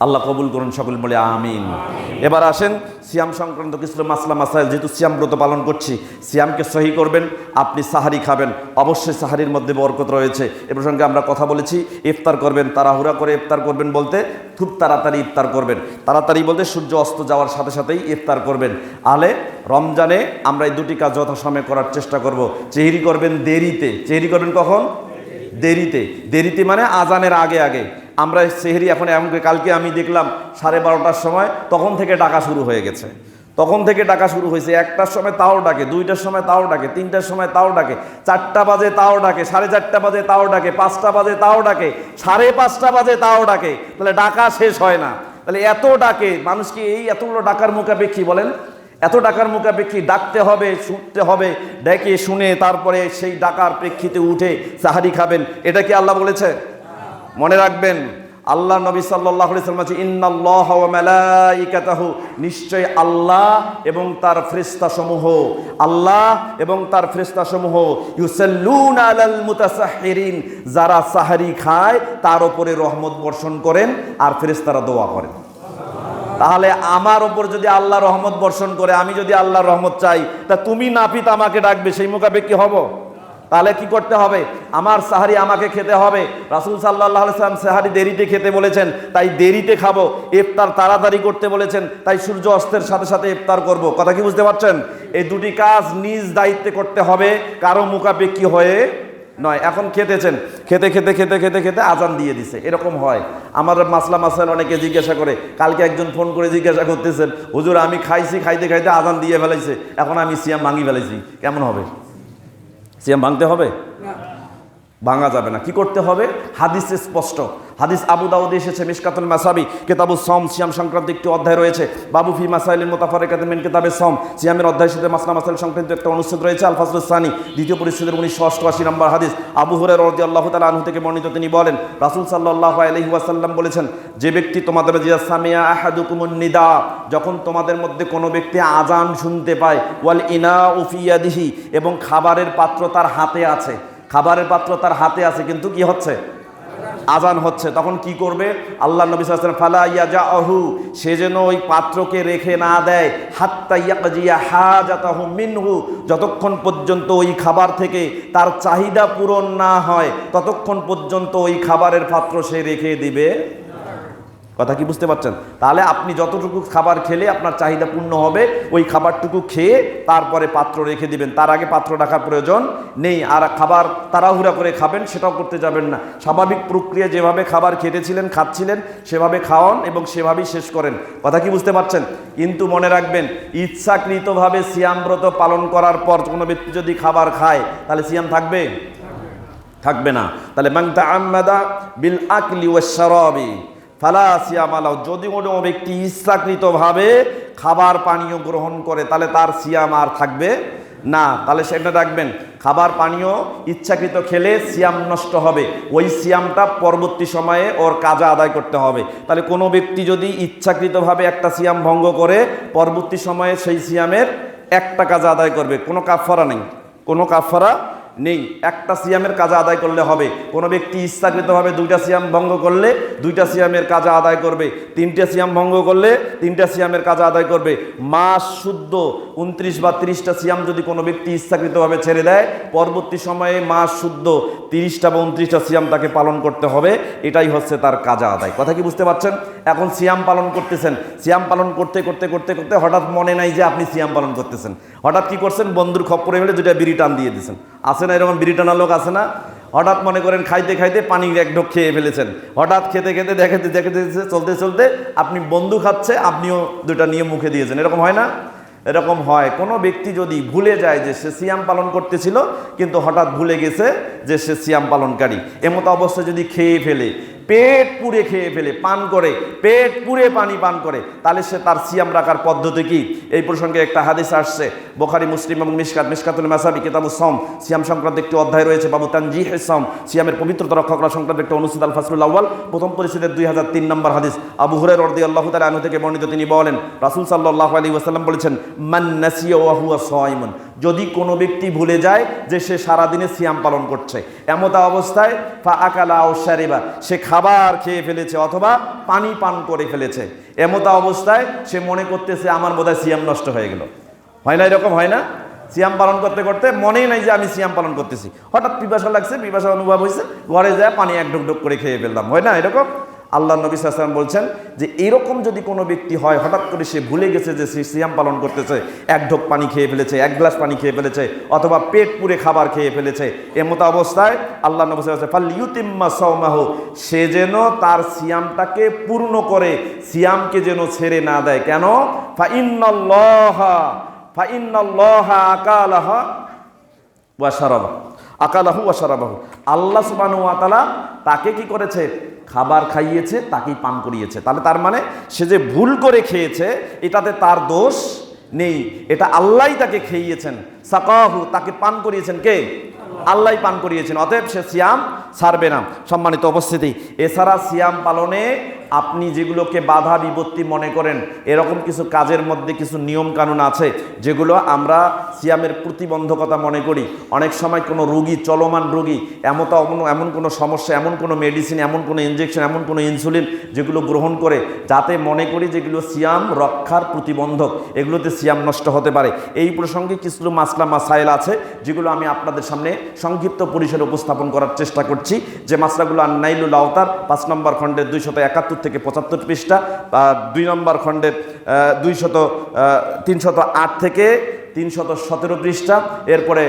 আল্লাহ কবুল করুন সকল বলে আমিন। এবার আসেন সিয়াম সংক্রান্ত কিছু মাসলা মাসাইল, যেহেতু সিয়াম ব্রত পালন করছি, সিয়ামকে সহি করবেন, আপনি সাহারি খাবেন। অবশ্যই সাহারির মধ্যে বরকত রয়েছে। এ প্রসঙ্গে আমরা কথা বলেছি, ইফতার করবেন, তাড়াহুড়া করে ইফতার করবেন বলতে খুব তাড়াতাড়ি ইফতার করবেন। তাড়াতাড়ি বলতে সূর্য অস্ত যাওয়ার সাথে সাথেই ইফতার করবেন। আলে রমজানে আমরা এই দুটি কাজ যথাসময়ে করার চেষ্টা করব। চেহারি করবেন দেরিতে। চেহারি করবেন কখন? দেরিতে। দেরিতে মানে আজানের আগে আগে। আমরা সেহেরি এখন এমন করে কালকে আমি দেখলাম সাড়ে বারোটার সময় তখন থেকে ডাকা শুরু হয়ে গেছে। তখন থেকে ডাকা শুরু হয়েছে। একটার সময় তাও ডাকে, দুইটার সময় তাও ডাকে, তিনটার সময় তাও ডাকে, চারটা বাজে তাও ডাকে, সাড়ে চারটা বাজে তাও ডাকে, পাঁচটা বাজে তাও ডাকে, সাড়ে পাঁচটা বাজে তাও ডাকে। তাহলে ডাকা শেষ হয় না। তাহলে এত ডাকে মানুষকে এই এতগুলো ডাকার মুখাপেক্ষী বলেন? এত ডাকার মুখাপেক্ষী, ডাকতে হবে, শুনতে হবে, ডেকে শুনে তারপরে সেই ডাকার প্রেক্ষিতে উঠে সাহারি খাবেন। এটা কি আল্লাহ বলেছে? মনে রাখবেন, আল্লাহ নবী সাল্লাহ সাল্লাম নিশ্চয় আল্লাহ এবং তার ফেরেশতা সমূহ আল্লাহ এবং তার ফেরেশতা সমূহ আলাল যারা সাহারি খায়, তার উপরে রহমত বর্ষণ করেন আর ফেরেশতারা দোয়া করেন। তাহলে আমার ওপর যদি আল্লাহ রহমত বর্ষণ করে, আমি যদি আল্লাহর রহমত চাই, তা তুমি নাপিত আমাকে ডাকবে, সেই মোকাবে কি হব? তাহলে কি করতে হবে? আমার সাহারি আমাকে খেতে হবে। রাসুল সাল্লাহ সাল্লাম সাহারি দেরিতে খেতে বলেছেন, তাই দেরিতে খাব। ইফতার তাড়াতাড়ি করতে বলেছেন, তাই সূর্য অস্তের সাথে সাথে ইফতার করব। কথা কি বুঝতে পারছেন? এই দুটি কাজ নিজ দায়িত্বে করতে হবে, কারও মোকাবেক্ষী হয়ে নয়। এখন খেতেছেন। খেতে খেতে খেতে খেতে খেতে আজান দিয়ে দিছে। এরকম হয়। আমার মাসলা মাসাল অনেকে জিজ্ঞাসা করে, কালকে একজন ফোন করে জিজ্ঞাসা করতেছেন, হুজুর, আমি খাইছি, খাইতে খাইতে আজান দিয়ে ফেলাইছে। এখন আমি সিয়াম ভাঙি ফেলাইছি। কেমন হবে? সিয়াম ভাঙতে হবে? ভাঙা যাবে না। কি করতে হবে? হাদিসে স্পষ্ট। হাদিস আবু দাউদে এসেছে, মিসকাতুল মাসাবি কেতাবু সম সিয়াম সংক্রান্ত একটি অধ্যায় রয়েছে। বাবু ফি মাসাইলিন মোতাফারে কাতেমিন কেতাবে সম সিয়ামের অধ্যায় সাথে মাসলা মাসাইল সংক্রান্ত একটা অনুচ্ছেদ রয়েছে আল ফাসলুস সানি, দ্বিতীয় পরিচ্ছেদের উনিশশো অষ্টআশি নম্বর হাদিস। আবু হুরের রদি আল্লাহ তালা আনহু থেকে বর্ণিত, তিনি বলেন, রাসুল সাল্লাহ আলহি ওয়াসাল্লাম বলেছেন, যে ব্যক্তি তোমাদের জিয়া সামিয়া আহাদুকুমুন নিদা, যখন তোমাদের মধ্যে কোনো ব্যক্তি আজান শুনতে পায়, ওয়াল ইনা উফিয়াদিহি এবং খাবারের পাত্র তার হাতে আছে, খাবারের পাত্র তার হাতে আছে, কিন্তু কি হচ্ছে? আজান হচ্ছে, তখন কি করবে? আল্লাহ নবী সাল্লাম ফালা ইয়া যা আহু সে যেন ওই পাত্রকে রেখে না দেয়। হাত্তা ইয়াকাজিয়া হাজাতাহু মিনহু, যতক্ষণ পর্যন্ত ওই খাবার থেকে তার চাহিদা পূরণ না হয়, ততক্ষণ পর্যন্ত ওই খাবারের পাত্র সে রেখে দিবে। কথা কি বুঝতে পারছেন? তাহলে আপনি যতটুকু খাবার খেলে আপনার চাহিদা পূর্ণ হবে, ওই খাবারটুকু খেয়ে তারপরে পাত্র রেখে দিবেন। তার আগে পাত্র রাখার প্রয়োজন নেই। আর খাবার তাড়াহুড়া করে খাবেন, সেটাও করতে যাবেন না। স্বাভাবিক প্রক্রিয়া যেভাবে খাবার খেতেছিলেন খাচ্ছিলেন, সেভাবে খাওয়ান এবং সেভাবেই শেষ করেন। কথা কি বুঝতে পারছেন? কিন্তু মনে রাখবেন, ইচ্ছাকৃতভাবে সিয়ামব্রত পালন করার পর কোনো ব্যক্তি যদি খাবার খায়, তাহলে সিয়াম থাকবে? থাকবে না। তাহলে মাংতা আম্মাদা বিল আকলি ওয়াশ শারাবি। ফালা যদি কোনো ব্যক্তি ইচ্ছাকৃতভাবে খাবার পানীয় গ্রহণ করে, তাহলে তার সিয়াম আর থাকবে না। তাহলে সেটা রাখবেন, খাবার পানীয় ইচ্ছাকৃত খেলে সিয়াম নষ্ট হবে। ওই সিয়ামটা পরবর্তী সময়ে ওর কাজা আদায় করতে হবে। তাহলে কোনো ব্যক্তি যদি ইচ্ছাকৃতভাবে একটা সিয়াম ভঙ্গ করে, পরবর্তী সময়ে সেই সিয়ামের একটা কাজা আদায় করবে। কোনো কাফারা নেই। কোনো কাফারা নেই। একটা সিয়ামের কাজা আদায় করলে হবে। কোনো ব্যক্তি ইচ্ছাকৃতভাবে দুইটা সিয়াম ভঙ্গ করলে দুইটা সিয়ামের কাজা আদায় করবে। তিনটা সিয়াম ভঙ্গ করলে তিনটা সিয়ামের কাজা আদায় করবে। মাস শুদ্ধ উনত্রিশ বা তিরিশটা সিয়াম যদি কোনো ব্যক্তি ইচ্ছাকৃতভাবে ছেড়ে দেয়, পরবর্তী সময়ে মাস শুদ্ধ তিরিশটা বা উনত্রিশটা সিয়াম তাকে পালন করতে হবে, এটাই হচ্ছে তার কাজা আদায়। কথা কি বুঝতে পারছেন? এখন সিয়াম পালন করতেছেন, সিয়াম পালন করতে করতে করতে করতে হঠাৎ মনে নাই যে আপনি সিয়াম পালন করতেছেন। হঠাৎ কি করছেন? বন্ধুর খপ্পরে মিলে দুটা বিড়ি টান দিয়ে দিয়েছেন। আছে না এরকম বিড়ি টানা লোক আছে না? হঠাৎ মনে করেন খাইতে খাইতে পানি এক ঢোক খেয়ে ফেলেছেন। হঠাৎ খেতে খেতে দেখাতে দেখাতে চলতে চলতে আপনি বন্ধু খাচ্ছে, আপনিও দুটা নিয়ে মুখে দিয়েছেন। এরকম হয় না? এরকম হয়। কোনো ব্যক্তি যদি ভুলে যায় যে সে সিয়াম পালন করতেছিল, কিন্তু হঠাৎ ভুলে গেছে যে সে সিয়াম পালনকারী। এমতো অবস্থায় যদি খেয়ে ফেলে পেট পুড়ে খেয়ে ফেলে, পান করে, পেট পুড়ে পানি পান করে। তাহলে সে তার সিয়াম রাখার পদ্ধতি কি? এই প্রসঙ্গে একটা হাদিস আসছে, বোখারি, মুসলিম এবং মিসকাত মিসকাতুল মাসাবি কিতাবু সম সিয়াম সংক্রান্ত একটি অধ্যায় রয়েছে, বাবু তানজিহ সম সিয়ামের পবিত্রতা রক্ষা করা সংক্রান্ত একটা অনুষ্ঠিত আল ফাসলুল আউ্বাল প্রথম পরিষদের দুই হাজার তিন নম্বর হাদিস। আবু হুরের অর্দি আল্লাহ তালা আনু থেকে বর্ণিত তিনি বলেন, রাসুল সাল্লাহ আলী ওয়াসাল্লাম বলেছেন, মান নাসিয়া ওয়াহুয়া সাইমুন যদি কোনো ব্যক্তি ভুলে যায় যে সে সারাদিনে সিয়াম পালন করছে। এমতা অবস্থায় ফা আকালা ও সারিবা সে খাবার খেয়ে ফেলেছে অথবা পানি পান করে ফেলেছে। এমতা অবস্থায় সে মনে করতেছে, আমার বোধহয় সিয়াম নষ্ট হয়ে গেল। হয় না এরকম? হয় না? সিয়াম পালন করতে করতে মনেই নাই যে আমি সিয়াম পালন করতেছি। হঠাৎ পিপাসা লাগছে, পিপাসা অনুভব হয়েছে ঘরে যায় পানি এক ঢুক ঢুক করে খেয়ে ফেললাম। হয় না এরকম? আল্লাহ নবী সাল্লাম বলছেন যে এরকম যদি কোনো ব্যক্তি হয়, হঠাৎ করে সে ভুলে গেছে যে সে সিয়াম পালন করতেছে, এক ঢোক পানি খেয়ে ফেলেছে, এক গ্লাস পানি খেয়ে ফেলেছে, অথবা পেট পুরে খাবার খেয়ে ফেলেছে, এমতো অবস্থায় আল্লাহ নবী সাল্লাম ফাল ইউতিম্মা সৌমাহু সে যেন তার সিয়ামটাকে পূর্ণ করে, সিয়ামকে যেন ছেড়ে না দেয়। কেন? ফা ইন্নাল্লাহা ফা ইন্নাল্লাহা আকালাহা ওয়াশারাবা আকালাহু ওয়াশারাবাহু আল্লাহ সুবহানাহু ওয়া তাআলা তাকে কি করেছে? খাবার খাইয়েছে, তাকেই পান করিয়েছে। তাহলে তার মানে সে যে ভুল করে খেয়েছে, এটাতে তার দোষ নেই। এটা আল্লাহই তাকে খেয়েছেন সাকাহু, তাকে পান করিয়েছেন কে? আল্লাহ পান করিয়েছেন। অতএব সে সিয়াম ছাড়বে না। সম্মানিত উপস্থিতি, এছাড়া সিয়াম পালনে আপনি যেগুলোকে বাধা বিপত্তি মনে করেন, এরকম কিছু কাজের মধ্যে কিছু নিয়ম কানুন আছে, যেগুলো আমরা সিয়ামের প্রতিবন্ধকতা মনে করি। অনেক সময় কোনো রুগী, চলমান রুগী এমন এমন কোনো সমস্যা, এমন কোনো মেডিসিন এমন কোনো ইনজেকশন এমন কোনো ইনসুলিন যেগুলো গ্রহণ করে, যাতে মনে করি যেগুলো সিয়াম রক্ষার প্রতিবন্ধক, এগুলোতে সিয়াম নষ্ট হতে পারে। এই প্রসঙ্গে কিছু মাসলা মাসাইল আছে, যেগুলো আমি আপনাদের সামনে সংক্ষিপ্ত পরিসরে উপস্থাপন করার চেষ্টা করছি। যে মাসলাগুলো আন্নাইলুল আওতার, পাঁচ নম্বর খণ্ডের দুইশত একাত্তর থেকে পঁচাত্তর পৃষ্ঠা দুই নম্বর খণ্ডের দুইশত তিনশত আট থেকে তিনশত সতেরো পৃষ্ঠা। এরপরে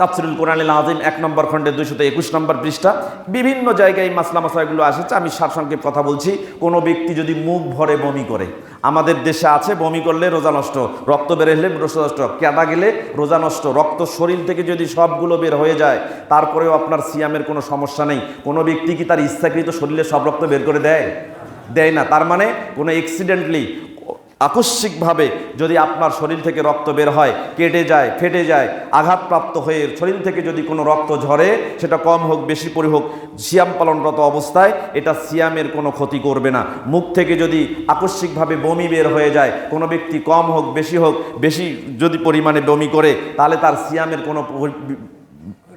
তাফসিরুল কোরআনিল আজিম এক নম্বর খণ্ডে দুইশত একুশ নম্বর পৃষ্ঠা। বিভিন্ন জায়গায় এই মাসলা মশলাগুলো আসেছে, আমি সারসংক্ষেপ কথা বলছি। কোনো ব্যক্তি যদি মুখ ভরে বমি করে, আমাদের দেশে আছে, বমি করলে রোজা নষ্ট, রক্ত বের হলে রোজা নষ্ট কেটা গেলে রোজা নষ্ট, রক্ত শরীর থেকে যদি সবগুলো বের হয়ে যায়, তারপরেও আপনার সিয়ামের কোনো সমস্যা নেই। কোনো ব্যক্তি কি তার ইচ্ছাকৃত শরীরে সব রক্ত বের করে দেয়? দেয় না, তার মানে কোনো অ্যাক্সিডেন্টলি আকস্মিকভাবে যদি আপনার শরীর থেকে রক্ত বের হয়, কেটে যায়, ফেটে যায়, আঘাতপ্রাপ্ত হয়ে শরীর থেকে যদি কোনো রক্ত ঝরে, সেটা কম হোক, বেশি পরি হোক, সিয়াম পালনরত অবস্থায় এটা সিয়ামের কোনো ক্ষতি করবে না। মুখ থেকে যদি আকস্মিকভাবে বমি বের হয়ে যায়, কোনো ব্যক্তি কম হোক, বেশি হোক, বেশি যদি পরিমাণে বমি করে, তাহলে তার সিয়ামের কোনো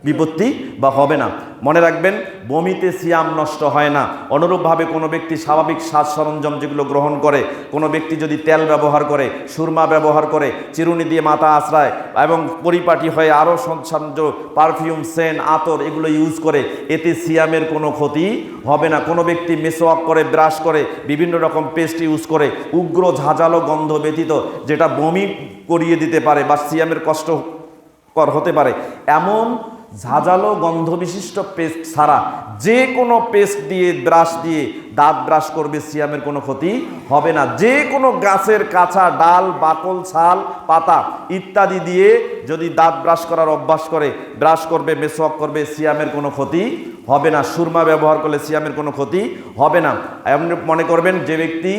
বিপত্তি বা হবে না। মনে রাখবেন, বমিতে সিয়াম নষ্ট হয় না। অনুরূপভাবে কোনো ব্যক্তি স্বাভাবিক সাজ সরঞ্জাম যেগুলো গ্রহণ করে, কোনো ব্যক্তি যদি তেল ব্যবহার করে, সুরমা ব্যবহার করে, চিরুনি দিয়ে মাথা আশ্রায় এবং পরিপাটি হয়ে আরও সঞ্চার্য পারফিউম, সেন, আতর এগুলো ইউজ করে, এতে সিয়ামের কোনো ক্ষতি হবে না। কোনো ব্যক্তি মেসোয়াক করে, ব্রাশ করে, বিভিন্ন রকম পেস্ট ইউজ করে, উগ্র ঝাঁঝালো গন্ধ ব্যতীত, যেটা বমি করিয়ে দিতে পারে বা সিয়ামের কষ্ট কর হতে পারে। এমন ঝাঁঝালো গন্ধ বিশিষ্ট পেস্ট ছাড়া যে কোনো পেস্ট দিয়ে ব্রাশ দিয়ে দাঁত ব্রাশ করবে, সিয়ামের কোনো ক্ষতি হবে না। যে কোনো গাছের কাঁচা ডাল, বাকল, ছাল, পাতা ইত্যাদি দিয়ে যদি দাঁত ব্রাশ করার অভ্যাস করে, ব্রাশ করবে মেসওয়াক করবে, সিয়ামের কোনো ক্ষতি হবে না। সুরমা ব্যবহার করলে সিয়ামের কোনো ক্ষতি হবে না। এমনি মনে করবেন যে ব্যক্তি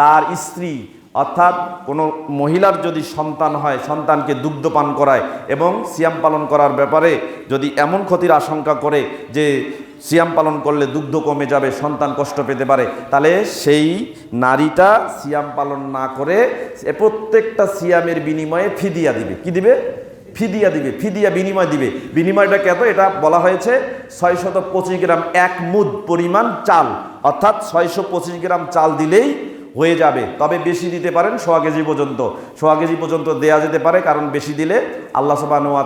তার স্ত্রী অর্থাৎ কোনো মহিলার যদি সন্তান হয়, সন্তানকে দুগ্ধ পান করায় এবং সিয়াম পালন করার ব্যাপারে যদি এমন ক্ষতির আশঙ্কা করে যে সিয়াম পালন করলে দুগ্ধ কমে যাবে, সন্তান কষ্ট পেতে পারে, তাহলে সেই নারীটা সিয়াম পালন না করে প্রত্যেকটা সিয়ামের বিনিময়ে ফিদিয়া দিবে। কি দিবে? ফিদিয়া দিবে, ফিদিয়া বিনিময় দিবে। বিনিময়টা কত এটা বলা হয়েছে ছয়শত পঁচিশ গ্রাম এক মুদ পরিমাণ চাল। অর্থাৎ ছয়শো পঁচিশ গ্রাম চাল দিলেই হয়ে যাবে। তবে বেশি দিতে পারেন সোয়া কেজি পর্যন্ত। সোয়া কেজি পর্যন্ত দেয়া যেতে পারে, কারণ বেশি দিলে আল্লাহ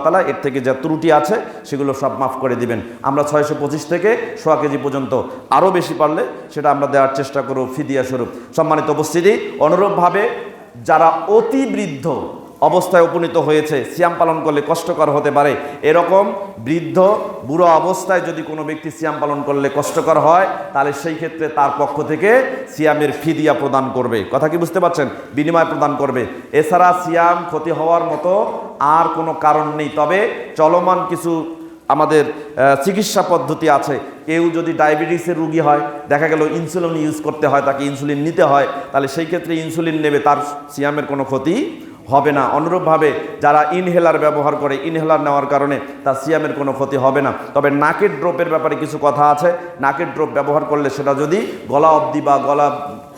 তালা এর থেকে যা ত্রুটি আছে সেগুলো সব মাফ করে দিবেন। আমরা ছয়শো পঁচিশ থেকে সোয়া কেজি পর্যন্ত আরও বেশি পারলে সেটা আমরা দেওয়ার চেষ্টা করব ফিদিয়া স্বরূপ। সম্মানিত উপস্থিতি, অনুরূপভাবে যারা অতি বৃদ্ধ অবস্থায় উপনীত হয়েছে, সিয়াম পালন করলে কষ্টকর হতে পারে। এরকম বৃদ্ধ, বুড়ো অবস্থায় যদি কোনো ব্যক্তি সিয়াম পালন করলে কষ্টকর হয়, তাহলে সেই ক্ষেত্রে তার পক্ষ থেকে সিয়ামের ফিদিয়া প্রদান করবে। কথা কি বুঝতে পারছেন? বিনিময় প্রদান করবে। এছাড়া সিয়াম ক্ষতি হওয়ার মতো আর কোনো কারণ নেই। তবে চলমান কিছু আমাদের চিকিৎসা পদ্ধতি আছে। কেউ যদি ডায়াবেটিসের রুগী হয়, দেখা গেল ইনসুলিন ইউজ করতে হয়, তাকে ইনসুলিন নিতে হয়, তাহলে সেই ক্ষেত্রে ইনসুলিন নেবে, তার সিয়ামের কোনো ক্ষতি হবে না। অনুরূপভাবে যারা ইনহেলার ব্যবহার করে ইনহেলার নেওয়ার কারণে তার সিয়ামের কোনো ক্ষতি হবে না। তবে নাকের ড্রপের ব্যাপারে কিছু কথা আছে। নাকের ড্রপ ব্যবহার করলে সেটা যদি গলা অবধি বা গলা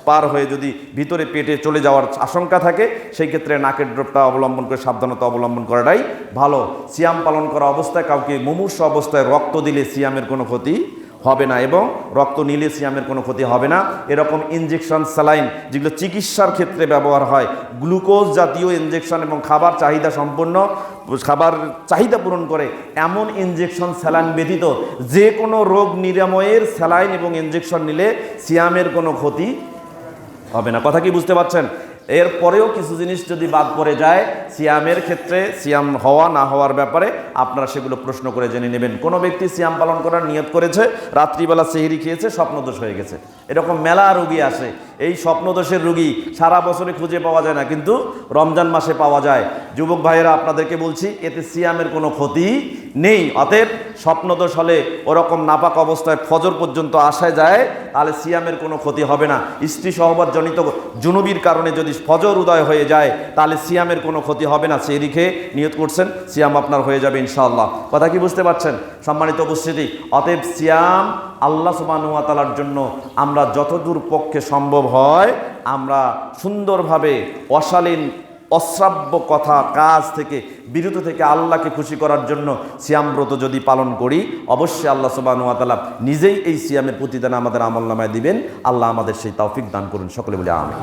পার হয়ে যদি ভিতরে পেটে চলে যাওয়ার আশঙ্কা থাকে, সেই ক্ষেত্রে নাকের ড্রপটা অবলম্বন করে, সাবধানতা অবলম্বন করাটাই ভালো। সিয়াম পালন করা অবস্থায় কাউকে মুমূর্ষ অবস্থায় রক্ত দিলে সিয়ামের কোনো ক্ষতি হবে না এবং রক্ত নিলে সিয়ামের কোনো ক্ষতি হবে না। এরকম ইনজেকশন স্যালাইন যেগুলো চিকিৎসার ক্ষেত্রে ব্যবহার হয় গ্লুকোজ জাতীয় ইনজেকশন এবং খাবার চাহিদা সম্পন্ন, খাবার চাহিদা পূরণ করে এমন ইনজেকশন স্যালাইন ব্যতীত যে কোনো রোগ নিরাময়ের স্যালাইন এবং ইনজেকশন নিলে সিয়ামের কোনো ক্ষতি হবে না। কথা কি বুঝতে পারছেন? এরপরেও কিছু জিনিস যদি বাদ পড়ে যায়, সিয়ামের ক্ষেত্রে, সিয়াম হওয়া, না হওয়ার ব্যাপারে আপনারা সেগুলো প্রশ্ন করে জেনে নেবেন। কোনো ব্যক্তি সিয়াম পালন করার নিয়ত করেছে, রাত্রিবেলা সেহরি খেয়েছে, স্বপ্নদোষ হয়ে গেছে। এরকম মেলা রুগী আসে, এই স্বপ্নদোষের রুগী সারা বছরে খুঁজে পাওয়া যায় না, কিন্তু রমজান মাসে পাওয়া যায়। যুবক ভাইয়েরা, আপনাদেরকে বলছি, এতে সিয়ামের কোনো ক্ষতি নেই, অতএব স্বপ্নদোষ হলে ওরকম নাপাক অবস্থায় ফজর পর্যন্ত আসা যায়, তাহলে সিয়ামের কোনো ক্ষতি হবে না। স্ত্রী সহবাদ জনিত জুনুবির কারণে যদি ফজর উদয় হয়ে যায়, তাহলে সিয়ামের কোনো ক্ষতি হবে না। সেই দিকে নিয়ত করছেন, সিয়াম আপনার হয়ে যাবে ইনশাআল্লাহ। কথা কি বুঝতে পারছেন? সম্মানিত উপস্থিতি, অতএব সিয়াম আল্লাহ সুবানুয়াতালার জন্য আমরা যতদূর পক্ষে সম্ভব হয়, আমরা সুন্দরভাবে অশালীন অশ্রাব্য কথা কাজ থেকে, বিরত থেকে আল্লাহকে খুশি করার জন্য সিয়ামব্রত যদি পালন করি, অবশ্যই আল্লাহ সুবানুয়াতালা নিজেই এই সিয়ামের প্রতিদান আমাদের আমল নামায় দিবেন। আল্লাহ আমাদের সেই তৌফিক দান করুন। সকলে বলে আমি